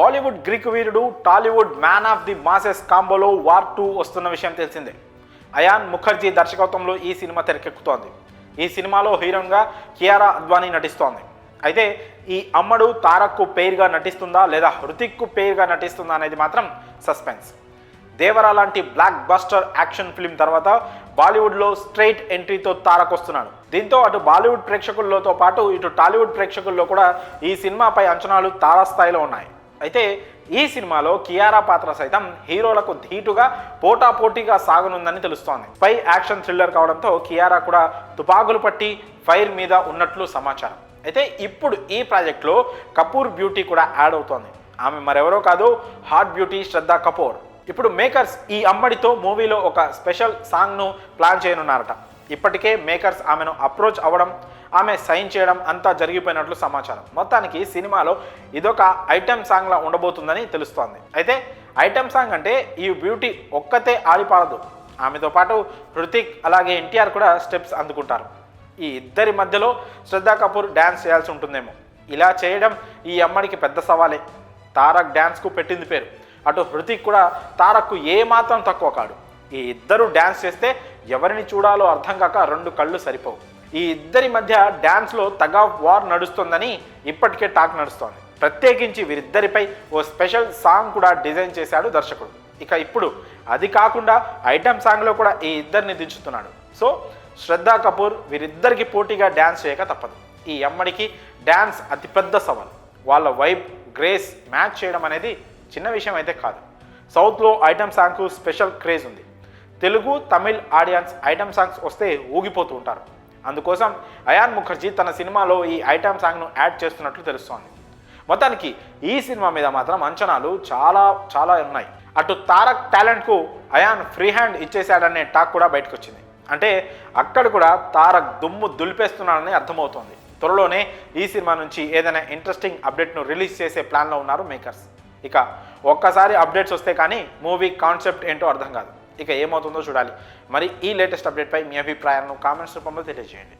Bollywood Greek Veerudu Tollywood man of the masses కాంబోలో war two వస్తున్న విషయం తెలిసిందే. అయాన్ ముఖర్జీ దర్శకత్వంలో ఈ సినిమా తెరకెక్కుతోంది. ఈ సినిమాలో హీరోయిన్గా కియారా అద్వానీ నటిస్తోంది. అయితే ఈ అమ్మడు తారక్కు పేరుగా నటిస్తుందా లేదా హృతిక్కు పేరుగా నటిస్తుందా అనేది మాత్రం సస్పెన్స్. దేవరా లాంటి బ్లాక్ బస్టర్ యాక్షన్ ఫిల్మ్ తర్వాత బాలీవుడ్లో స్ట్రైట్ ఎంట్రీతో తారక్ వస్తున్నాడు. దీంతో అటు బాలీవుడ్ ప్రేక్షకుల్లోతో పాటు ఇటు టాలీవుడ్ ప్రేక్షకుల్లో కూడా ఈ సినిమాపై అంచనాలు తారాస్థాయిలో ఉన్నాయి. అయితే ఈ సినిమాలో కియారా పాత్ర సైతం హీరోలకు ధీటుగా పోటాపోటీగా సాగనుందని తెలుస్తోంది. పై యాక్షన్ థ్రిల్లర్ కావడంతో కియారా కూడా తుపాకులు పట్టి ఫైర్ మీద ఉన్నట్లు సమాచారం. అయితే ఇప్పుడు ఈ ప్రాజెక్ట్లో కపూర్ బ్యూటీ కూడా యాడ్ అవుతోంది. ఆమె మరెవరో కాదు హాట్ బ్యూటీ శ్రద్ధ కపూర్. ఇప్పుడు మేకర్స్ ఈ అమ్మడితో మూవీలో ఒక స్పెషల్ సాంగ్ను ప్లాన్ చేయనున్నారట. ఇప్పటికే మేకర్స్ ఆమెను అప్రోచ్ అవ్వడం ఆమె సైన్ చేయడం అంతా జరిగిపోయినట్లు సమాచారం. మొత్తానికి సినిమాలో ఇదొక ఐటెం సాంగ్లా ఉండబోతుందని తెలుస్తోంది. అయితే ఐటెం సాంగ్ అంటే ఈ బ్యూటీ ఒక్కతే ఆడిపాడదు ఆమెతో పాటు హృతిక్ అలాగే ఎన్టీఆర్ కూడా స్టెప్స్ అందుకుంటారు. ఈ ఇద్దరి మధ్యలో శ్రద్ధా కపూర్ డ్యాన్స్ చేయాల్సి ఉంటుందేమో. ఇలా చేయడం ఈ అమ్మడికి పెద్ద సవాలే. తారక్ డ్యాన్స్కు పెట్టింది పేరు. అటు హృతిక్ కూడా తారక్కు ఏమాత్రం తక్కువ కాడు. ఈ ఇద్దరు డ్యాన్స్ చేస్తే ఎవరిని చూడాలో అర్థం కాక రెండు కళ్ళు సరిపోవు. ఈ ఇద్దరి మధ్య డ్యాన్స్లో తగ్ ఆఫ్ వార్ నడుస్తుందని ఇప్పటికే టాక్ నడుస్తోంది. ప్రత్యేకించి వీరిద్దరిపై ఓ స్పెషల్ సాంగ్ కూడా డిజైన్ చేశాడు దర్శకుడు. ఇక ఇప్పుడు అది కాకుండా ఐటమ్ సాంగ్లో కూడా ఈ ఇద్దరిని దించుతున్నాడు. సో శ్రద్ధా కపూర్ వీరిద్దరికి పోటీగా డ్యాన్స్ చేయక తప్పదు. ఈ అమ్మడికి డ్యాన్స్ అతిపెద్ద సవాల్. వాళ్ళ వైబ్ గ్రేస్ మ్యాచ్ చేయడం అనేది చిన్న విషయం అయితే కాదు. సౌత్లో ఐటమ్ సాంగ్కు స్పెషల్ క్రేజ్ ఉంది. Telugu Tamil audience item songs వస్తే ఊగిపోతూ ఉంటారు. అందుకోసం అయాన్ ముఖర్జీ తన సినిమాలో ఈ ఐటమ్ సాంగ్ను యాడ్ చేస్తున్నట్లు తెలుస్తోంది. మొత్తానికి ఈ సినిమా మీద మాత్రం అంచనాలు చాలా చాలా ఉన్నాయి. అటు తారక్ టాలెంట్కు అయాన్ ఫ్రీ హ్యాండ్ ఇచ్చేశాడనే టాక్ కూడా బయటకు వచ్చింది అంటే అక్కడ కూడా తారక్ దుమ్ము దులిపేస్తున్నాడని అర్థమవుతోంది. త్వరలోనే ఈ సినిమా నుంచి ఏదైనా ఇంట్రెస్టింగ్ అప్డేట్ను రిలీజ్ చేసే ప్లాన్లో ఉన్నారు మేకర్స్. ఇక ఒక్కసారి అప్డేట్స్ వస్తే కానీ మూవీ కాన్సెప్ట్ ఏంటో అర్థం కాదు. ఇక ఏమవుతుందో చూడాలి. మరి ఈ లేటెస్ట్ అప్డేట్పై మీ అభిప్రాయాలను కామెంట్స్ రూపంలో తెలియజేయండి.